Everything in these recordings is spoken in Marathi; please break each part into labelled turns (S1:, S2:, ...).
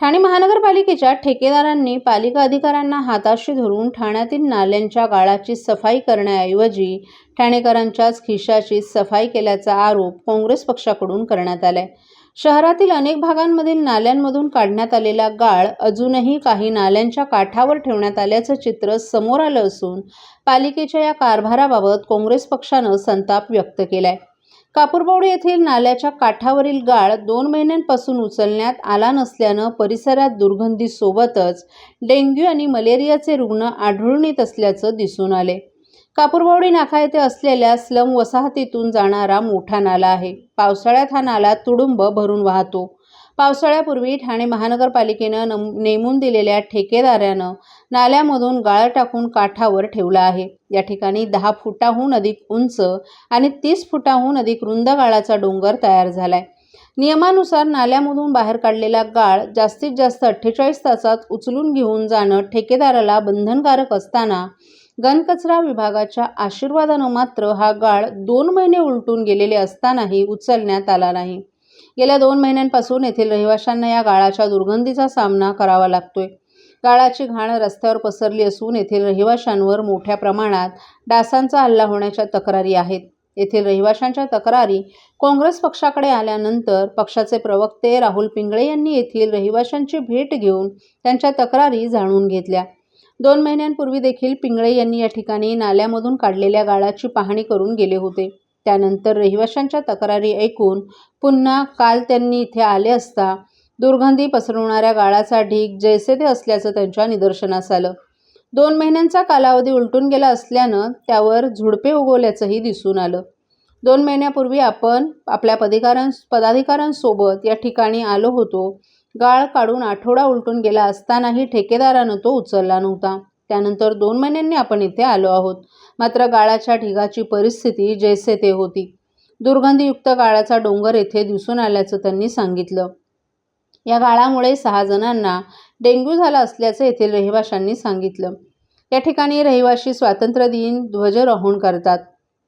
S1: ठाणे महानगरपालिकेच्या ठेकेदारांनी पालिका अधिकाऱ्यांना हाताशी धरून ठाण्यातील नाल्यांच्या गाळाची सफाई करण्याऐवजी ठाणेकरांच्याच खिशाची सफाई केल्याचा आरोप काँग्रेस पक्षाकडून करण्यात आलाय. शहरातील अनेक भागांमधील नाल्यांमधून काढण्यात आलेला गाळ अजूनही काही नाल्यांच्या काठावर ठेवण्यात आल्याचं चित्र समोर आलं असून पालिकेच्या या कारभाराबाबत काँग्रेस पक्षानं संताप व्यक्त केलाय. कापूरबावडी येथील नाल्याच्या काठावरील गाळ दोन महिन्यांपासून उचलण्यात आला नसल्यानं परिसरात दुर्गंधीसोबतच डेंग्यू आणि मलेरियाचे रुग्ण आढळून येत असल्याचं दिसून आले. कापूरबावडी नाका येथे असलेल्या स्लम वसाहतीतून जाणारा मोठा नाला आहे. पावसाळ्यात हा नाला तुडुंब भरून वाहतो. पावसाळ्यापूर्वी ठाणे महानगरपालिकेनं नम नेमून दिलेल्या ठेकेदारानं नाल्यामधून गाळ टाकून काठावर ठेवला आहे. या ठिकाणी दहा फुटाहून अधिक उंच आणि तीस फुटाहून अधिक रुंद गाळाचा डोंगर तयार झालाय. नियमानुसार नाल्यामधून बाहेर काढलेला गाळ जास्तीत जास्त अठ्ठेचाळीस तासात उचलून घेऊन जाणं ठेकेदाराला बंधनकारक असताना घनकचरा विभागाच्या आशीर्वादानं मात्र हा गाळ दोन महिने उलटून गेलेले असतानाही उचलण्यात आला नाही. गेल्या दोन महिन्यांपासून येथील रहिवाशांना या गाळाच्या दुर्गंधीचा सामना करावा लागतोय. गाळाची घाण रस्त्यावर पसरली असून येथील रहिवाशांवर मोठ्या प्रमाणात डासांचा हल्ला होण्याच्या तक्रारी आहेत. येथील रहिवाशांच्या तक्रारी काँग्रेस पक्षाकडे आल्यानंतर पक्षाचे प्रवक्ते राहुल पिंगळे यांनी येथील रहिवाशांची भेट घेऊन त्यांच्या तक्रारी जाणून घेतल्या. दोन महिन्यांपूर्वी देखील पिंगळे यांनी या ठिकाणी नाल्यामधून काढलेल्या गाळाची पाहणी करून गेले होते. त्यानंतर रहिवाशांच्या तक्रारी ऐकून पुन्हा काल त्यांनी इथे आले असता दुर्गंधी पसरवणाऱ्या गाळाचा ढीग जैसे ते असल्याचं त्यांच्या निदर्शनास आलं. दोन महिन्यांचा कालावधी उलटून गेला असल्यानं त्यावर झुडपे उगवल्याचंही दिसून आलं. दोन महिन्यापूर्वी आपण आपल्या पदिकारां पदाधिकाऱ्यांसोबत या ठिकाणी आलो होतो. गाळ काढून आठवडा उलटून गेला असतानाही ठेकेदारानं तो उचलला नव्हता. त्यानंतर दोन महिन्यांनी आपण इथे आलो आहोत. मात्र गाळाच्या ढिगाची परिस्थिती जैसे ते होती. दुर्गंधीयुक्त गाळाचा डोंगर येथे दिसून आल्याचं त्यांनी सांगितलं. या गाळामुळे सहा जणांना डेंग्यू झाला असल्याचं येथील रहिवाशांनी सांगितलं. या ठिकाणी रहिवाशी स्वातंत्र्य दिन ध्वजरोहण करतात.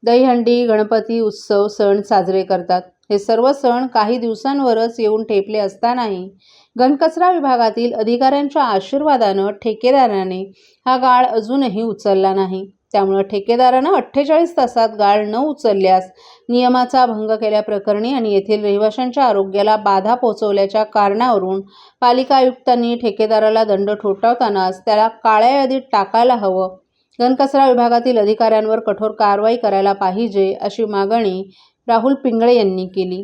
S1: दहीहंडी गणपती उत्सव सण साजरे करतात. हे सर्व सण काही दिवसांवरच येऊन ठेपले असतानाही घनकचरा विभागातील अधिकाऱ्यांच्या आशीर्वादानं ठेकेदाराने हा गाळ अजूनही उचलला नाही. त्यामुळं ठेकेदारानं अठ्ठेचाळीस तासात गाळ न उचलल्यास नियमाचा भंग केल्याप्रकरणी आणि येथील रहिवाशांच्या आरोग्याला बाधा पोहोचवल्याच्या कारणावरून पालिका आयुक्तांनी ठेकेदाराला दंड ठोठावतानाच त्याला काळ्या यादीत टाकायला हवं. घनकचरा विभागातील अधिकाऱ्यांवर कठोर कारवाई करायला पाहिजे अशी मागणी राहुल पिंगळे यांनी केली.